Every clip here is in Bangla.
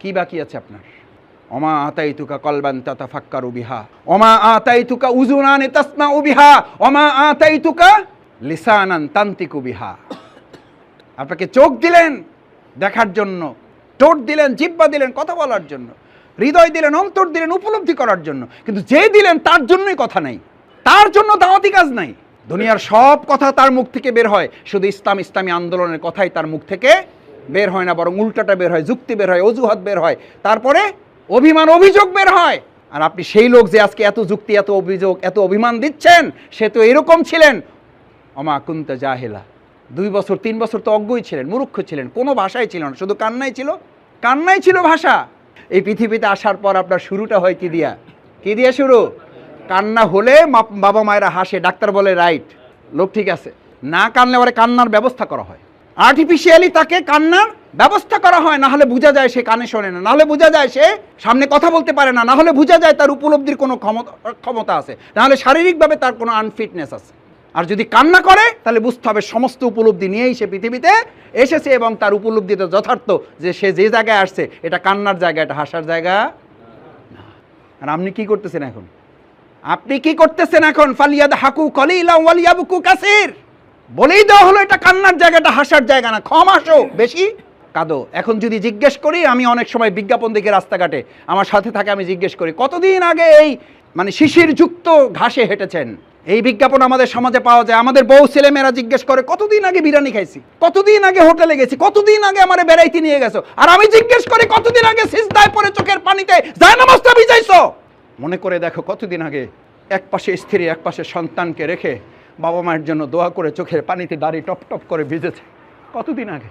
কি বাকি আছে আপনার? অমা আতাই তুকা কলবান তাতা ফাক্কারু বিহা। অমা আতাই তুকা উজুনান তাসমা বিহা। অমা আতাই তুকা লিসানান তান্তিকু বিহা। আপনাকে চোখ দিলেন দেখার জন্য টোট দিলেন জিব্বা দিলেন, কথা বলার জন্য, হৃদয় দিলেন, অন্তর দিলেন, উপলব্ধি করার জন্য। কিন্তু যে দিলেন, তার জন্যই কথা নাই। তার জন্য দাওয়াতি কাজ নাই। দুনিয়ার সব কথা তার মুখ থেকে বের হয়। শুধু ইসলাম, ইসলামী আন্দোলনের কথাই তার মুখ থেকে বের হয় না, বরং উল্টাটা বের হয়, যুক্তি বের হয়, অজুহাত বের হয়, তারপরে অভিমান, অভিযোগ বের হয়। আর আপনি সেই লোক যে আজকে এত যুক্তি, এত অভিযোগ, এত অভিমান দিচ্ছেন, সে তো এরকম ছিলেন। অমা কুন্তা জাহেলা। দুই বছর, তিন বছর তো অজ্ঞই ছিলেন, মূর্খ ছিলেন, কোনো ভাষাই ছিল না, শুধু কান্নাই ছিল কান্নাই ছিল ভাষা। এই পৃথিবীতে আসার পর আপনার শুরুটা হয় কি দিয়া? কি দিয়ে শুরু? কান্না হলে বাবা মায়েরা হাসে, ডাক্তার বলে, রাইট, লোক ঠিক আছে। না কানলে পরে কান্নার ব্যবস্থা করা হয়। আর্টিফিশিয়ালি তাকে কান্নার ব্যবস্থা করা হয় না হলে বোঝা যায় সে কানে শোনে না। না হলে বোঝা যায় সে সামনে কথা বলতে পারে না। না হলে বোঝা যায় তার উপলব্ধির কোনো ক্ষমতা ক্ষমতা আছে। নাহলে শারীরিকভাবে তার কোনো আনফিটনেস আছে। আর যদি কান্না করে, তাহলে বুঝতে হবে সমস্ত উপলব্ধি নিয়েই সে পৃথিবীতে এসেছে এবং তার উপলব্ধিতে যথার্থ যে সে যে জায়গায় আসছে, এটা কান্নার জায়গা, এটা হাসার জায়গা আর আপনি কি করতেছেন এখন? আপনি কি করতেছেন এখন? ফালিয়াদ হাকু কলিলা ওয়ালিয়াবুকু কাসির। বলেই দেওয়া হলো, এটা কান্নার জায়গাটা হাসার জায়গা না। ক্ষম আসো, বেশি কাঁদো। এখন যদি জিজ্ঞেস করি, আমি অনেক সময় বিজ্ঞাপন দেখে রাস্তাঘাটে, আমার সাথে থাকে, আমি জিজ্ঞেস করি, কতদিন আগে এই মানে শিশির যুক্ত ঘাসে হেঁটেছেন? এই বিজ্ঞাপন আমাদের সমাজে পাওয়া যায়। আমাদের বউ ছেলেমেয়েরা জিজ্ঞেস করে, কতদিন আগে বিরিয়ানি খাইছি? কতদিন আগে হোটেলে গেছি? কতদিন আগে আমার বেড়াইতে নিয়ে গেছো? আর আমি জিজ্ঞেস করি, কতদিন আগে সিজদায় পরে চোখের পানিতে যায় নামাজটা ভিজাইছো? মনে করে দেখো, কতদিন আগে এক পাশে স্ত্রী এক পাশে সন্তানকে রেখে বাবা মায়ের জন্য দোয়া করে চোখের পানিতে দাঁড়িয়ে টপ টপ করে ভিজেছে। কতদিন আগে?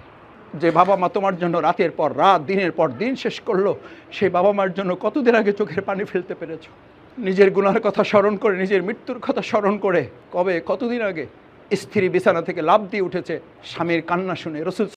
যে বাবা মা তোমার জন্য রাতের পর রাত, দিনের পর দিন শেষ করল সেই বাবা মার জন্য কতদিন আগে চোখের পানি ফেলতে পেরেছ? নিজের গুনার কথা স্মরণ করে, নিজের মৃত্যুর কথা স্মরণ করে কবে, কতদিন আগে স্ত্রী বিছানা থেকে লাভ দিয়ে উঠেছে, স্বামীর কান্না শুনে। রসুল